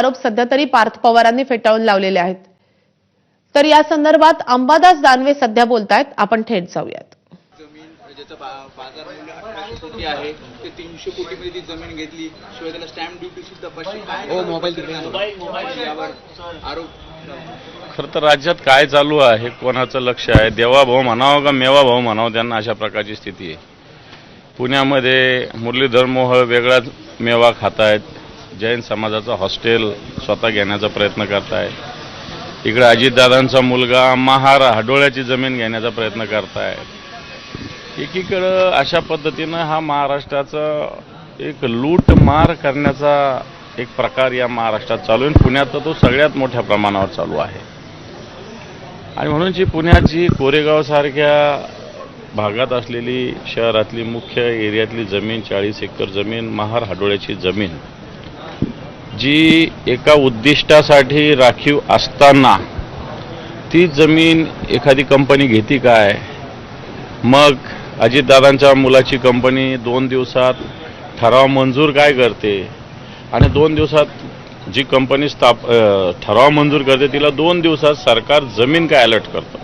आरोप सध्या तरी पार्थ पवारांनी फेटाळून लावलेले आहेत. तर या संदर्भात अंबादास दानवे सध्या बोलतायत. आपण थेट जाऊयात. बाजार मूल्य अठराशे कोटी आहे ते तीनशे कोटी मध्ये ती जमीन घेतली. शिवाय त्याला स्टॅम्प ड्युटी सुद्धा पाचशे हो मोबाईल तिकडे यावर आरोप. खरं तर राज्यात काय चालू आहे कोणाचं लक्ष आहे? देवाभाऊ म्हणावं का मेवाभाऊ म्हणावं? त्यांना अशा प्रकारची स्थिती आहे. पुण्यामध्ये मुरलीधर मोहोळ वेगळाच मेवा खातायत. जैन समाजाचं हॉस्टेल स्वतः घेण्याचा प्रयत्न करतायत इकडे अजितदादांचा मुलगा महार हडोळ्याची जमीन घेण्याचा प्रयत्न करतायत एकीकडं अशा पद्धतीनं हा महाराष्ट्राचा एक लूट मार करण्याचा एक प्रकार या महाराष्ट्रात चालू आहे. पुण्यात तर तो सगळ्यात मोठ्या प्रमाणावर चालू आहे. आणि म्हणून जी पुण्याची कोरेगावसारख्या भागात असलेली शहरातली मुख्य एरियातली जमीन चाळीस एकर जमीन महार हाडोळ्याची जमीन जी एका उद्दिष्टासाठी राखीव असताना ती जमीन एखादी कंपनी घेती काय? मग अजितदादांच्या मुलाची कंपनी दोन दिवसात ठराव मंजूर काय करते? आणि दोन दिवसात जी कंपनी स्थाप ठराव मंजूर करते तिला दोन दिवसात सरकार जमीन काय अलर्ट करतं?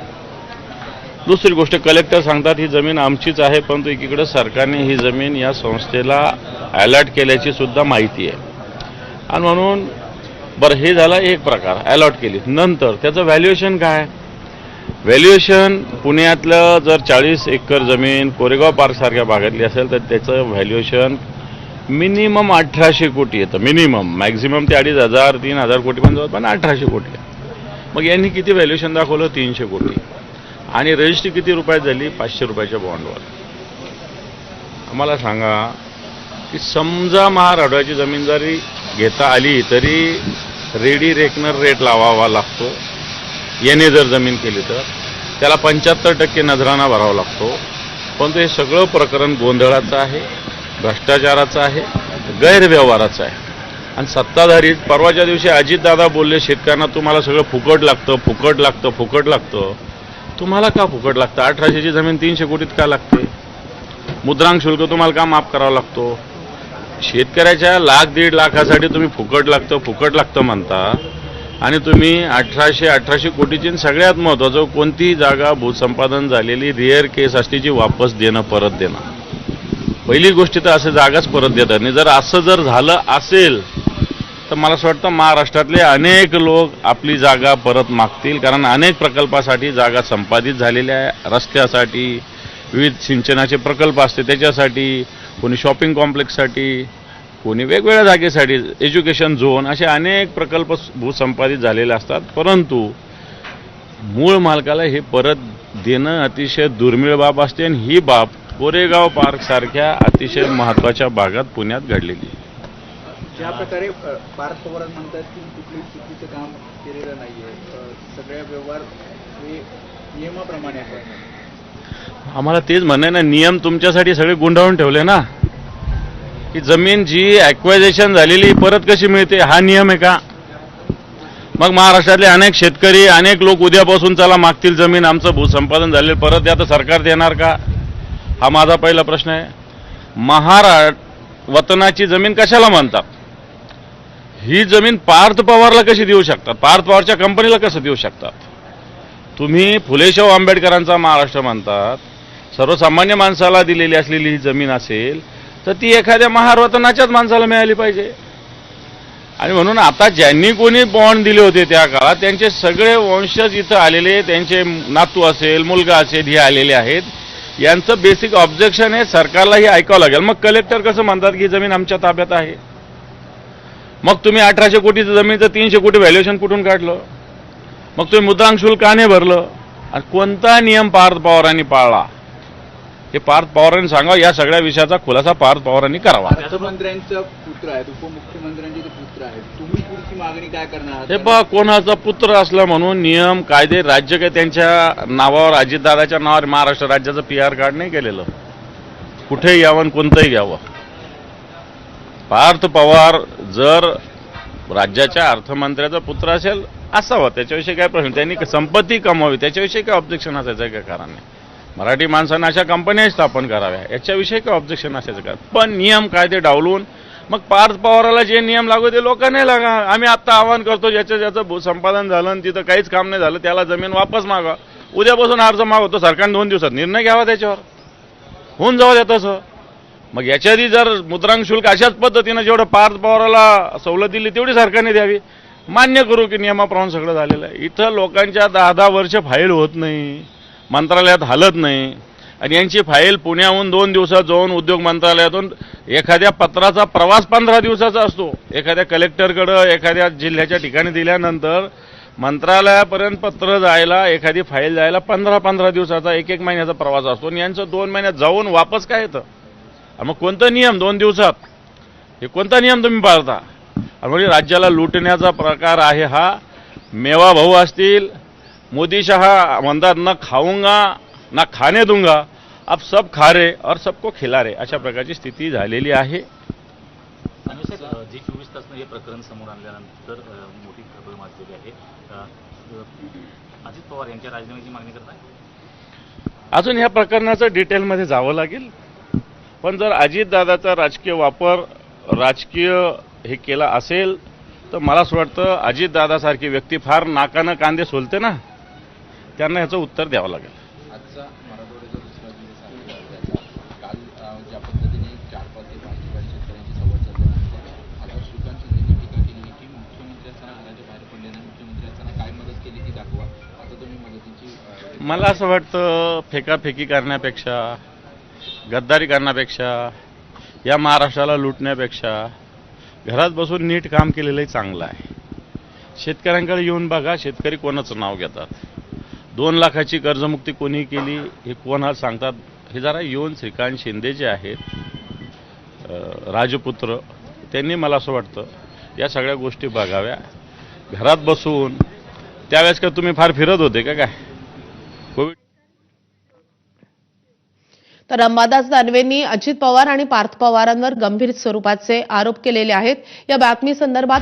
दुसरी गोष्ट कलेक्टर सांगतात ही जमीन आमचीच आहे परंतु एकीकडे सरकारने ही जमीन या संस्थेला अलर्ट केल्याची सुद्धा माहिती आहे. आणि म्हणून बरं हे झालं एक प्रकार अलॉट केली. नंतर त्याचं व्हॅल्युएशन काय? व्हॅल्युएशन पुण्यातलं जर चाळीस एकर जमीन कोरेगाव पार्कसारख्या भागातली असेल तर त्याचं व्हॅल्युएशन मिनिमम अठराशे कोटी येतं. मिनिमम मॅक्झिमम ते अडीच हजार तीन हजार कोटी पण जाऊ पण अठराशे कोटी आहे. मग यांनी किती व्हॅल्युएशन दाखवलं? तीनशे कोटी. आणि रजिस्ट्री किती रुपयात झाली? पाचशे रुपयाच्या बॉन्डवर आम्हाला सांगा की समजा महाराष्ट्राची जमीन जरी घेता आली तरी रेडी रेकनर रेट लावावा लागतो. याने जर जमीन केली तर. त्याला पंच्याहत्तर टक्के नजराना भरावा लागतो. पण हे सगळं प्रकरण गोंधळाचं आहे भ्रष्टाचाराचं आहे गैरव्यवहाराचं आहे. आणि सत्ताधारी परवाच्या दिवशी अजितदादा बोलले शेतकऱ्यांना तुम्हाला सगळं फुकट लागतं फुकट लागतं फुकट लागतं. तुम्हाला का फुकट लागतं? अठराशेची जमीन तीनशे कोटीत का लागते? मुद्रांक शुल्क तुम्हाला का माफ करावा लागतो? शेतकऱ्याच्या लाख दीड लाखासाठी तुम्ही फुकट लागतं फुकट लागतं म्हणता. आणि तुम्ही अठराशे अठराशे कोटीची सगळ्यात महत्त्वाचं कोणतीही जागा भूसंपादन झालेली रिअर केस असते जी वापस देणं परत देणं. पहिली गोष्टी तर असं जागाच परत देतात. आणि जर असं जर झालं असेल तर मला असं वाटतं महाराष्ट्रातले अनेक लोक आपली जागा परत मागतील. कारण अनेक प्रकल्पासाठी जागा संपादित झालेल्या आहे. रस्त्यासाठी विविध सिंचनाचे प्रकल्प असते. त्याच्यासाठी कोणी शॉपिंग कॉम्प्लेक्ससाठी कोणी वेगवेगळ्या जागेसाठी एज्युकेशन झोन असे अनेक प्रकल्प भूसंपादित झालेले असतात. परंतु मूळ मालकाला हे परत देणं अतिशय दुर्मिळ बाब असते आणि ही बाब कोरेगाव पार्कसारख्या अतिशय महत्त्वाच्या भागात पुण्यात घडलेली आहे. ज्या प्रकारे पार्क पवारात म्हणतात की कुठली चुकीचं काम केलेलं नाही आहे सगळ्या व्यवहार हे नियमाप्रमाणे आहेत. आम्हाला तेच म्हणणं ना नियम तुमच्यासाठी सगळे गुंडाळून ठेवले ना. की जमीन जी ॲक्वायझेशन झालेली परत कशी मिळते हा नियम आहे का? मग महाराष्ट्रातले अनेक शेतकरी अनेक लोक उद्यापासून चला मागतील जमीन आमचं भूसंपादन झालेलं परत द्या तर सरकार देणार का? हा माझा पहिला प्रश्न आहे. महाराष्ट्र वतनाची जमीन कशाला म्हणतात? ही जमीन पार्थ पवारला कशी देऊ शकतात? पार्थ पवारच्या कंपनीला कसं देऊ शकतात? तुम्ही फुलेशाहू आंबेडकरांचा महाराष्ट्र म्हणतात सर्वसामान्य माणसाला दिलेली असलेली ही जमीन असेल तर ती एखाद्या महारवतनाच्याच माणसाला मिळाली पाहिजे. आणि म्हणून आता ज्यांनी कोणी बॉन्ड दिले होते त्या काळात त्यांचे सगळे वंशज इथं आलेले त्यांचे नातू असेल मुलगा असेल हे आलेले आहेत. यांचं बेसिक ऑब्जेक्शन हे सरकारला हे ऐकावं लागेल. मग कलेक्टर कसं म्हणतात की जमीन आमच्या ताब्यात आहे? मग तुम्ही अठराशे कोटीचं जमीनचं तीनशे कोटी व्हॅल्युएशन कुठून काढलं? मग तुम्ही मुद्रांक शुल्क का नाही भरलं. आणि कोणता नियम पार्थ पवारांनी पाळला? हे पार्थ पवारांनी सांगा या सगळ्या विषयाचा खुलासा पार्थ पवारांनी करावा. मुख्यमंत्र्यांचा पुत्र आहेत उपमुख्यमंत्र्यांचे ते पुत्र आहेत. तुम्ही पुढची मागणी काय करणार? हे पहा कोणाचा पुत्र असला म्हणून नियम कायदे राज्य काही त्यांच्या नावावर अजितदादाच्या नावावर महाराष्ट्र राज्याचं पी आर कार्ड नाही केलेलं. कुठेही यावं आणि कोणतंही घ्यावं. पार्थ पवार जर राज्याच्या अर्थमंत्र्याचा पुत्र असेल असावं त्याच्याविषयी काय प्रश्न. त्यांनी संपत्ती कमावी. त्याच्याविषयी काय ऑब्जेक्शन असायचं काय कारण नाही. मराठी माणसांना अशा कंपन्या स्थापन कराव्या. याच्याविषयी काय ऑब्जेक्शन असायचं का पण नियम कायदे डावलून मग पार्थ पवाराला जे नियम लागू ते लोक लागा. आम्ही आत्ता आवाहन करतो ज्याचं ज्याचं भू- संपादन झालं आणि तिथं काहीच काम नाही झालं त्याला जमीन वापस मागा. उद्यापासून अर्ज मागवतो. सरकारने दोन दिवसात निर्णय घ्यावा त्याच्यावर. होऊन जावं त्या तसं. मग याच्या आधी जर मुद्रांक शुल्क अशाच पद्धतीनं जेवढं पार्थ पवाराला सवलत दिली तेवढी सरकारने द्यावी. मान्य करू की नियमाप्रमाणे सगळं झालेलं आहे. इथं लोकांच्या दहा दहा वर्ष फाईल होत नाही मंत्रालयात हालत नाही. आणि यांची फाईल पुण्याहून दोन दिवसात जाऊन उद्योग मंत्रालयातून एखाद्या पत्राचा प्रवास पंधरा दिवसाचा असतो. एखाद्या कलेक्टरकडं एखाद्या जिल्ह्याच्या ठिकाणी दिल्यानंतर मंत्रालयापर्यंत पत्र जायला एखादी फाईल जायला पंधरा पंधरा दिवसाचा एक एक महिन्याचा प्रवास असतो. आणि यांचं दोन महिन्यात जाऊन वापस काय येतं? मग कोणता नियम दोन दिवसात? हे कोणता नियम तुम्ही पाळता? म्हणजे राज्याला लुटण्याचा प्रकार आहे हा. मेवा भाऊ असतील मोदी शहा म्हणतात न खाऊंगा ना खाणे दूंगा. अब सब खा रे और सबको खिला रे अशा प्रकारची स्थिती झालेली आहे. जे चोवीस तास हे प्रकरण समोर आणल्यानंतर मोठी खळबळ माजलेली आहे. अजित पवार यांच्या राजीनाम्याची मागणी करताय? अजून ह्या प्रकरणाचं डिटेलमध्ये जावं लागेल. पण जर अजितदादाचा राजकीय वापर राजकीय हे केला असेल तर मला असं वाटतं अजितदादासारखी व्यक्ती फार नाकानं कांदे सोलते ना त्यांना ह्याचं उत्तर द्यावं लागेल. मला असं वाटतं फेकाफेकी करण्यापेक्षा गद्दारी करण्यापेक्षा या महाराष्ट्राला लुटण्यापेक्षा घरात बसून नीट काम केलेलंही चांगलं आहे. शेतकऱ्यांकडे येऊन बघा शेतकरी कोणाचं नाव घेतात. दोन लाखाची कर्जमुक्ती कोणी केली हे कोणाला सांगतात? हे जरा येऊन श्रीकांत शिंदे जे आहेत राजपुत्र त्यांनी मला असं वाटतं या सगळ्या गोष्टी बघाव्या. घरात बसून त्यावेळेस का तुम्ही फार फिरत होते का काय? तर अंबादास दानवेंनी अजित पवार आणि पार्थ पवारांवर गंभीर स्वरूपाचे आरोप केलेले आहेत. या बातमी संदर्भात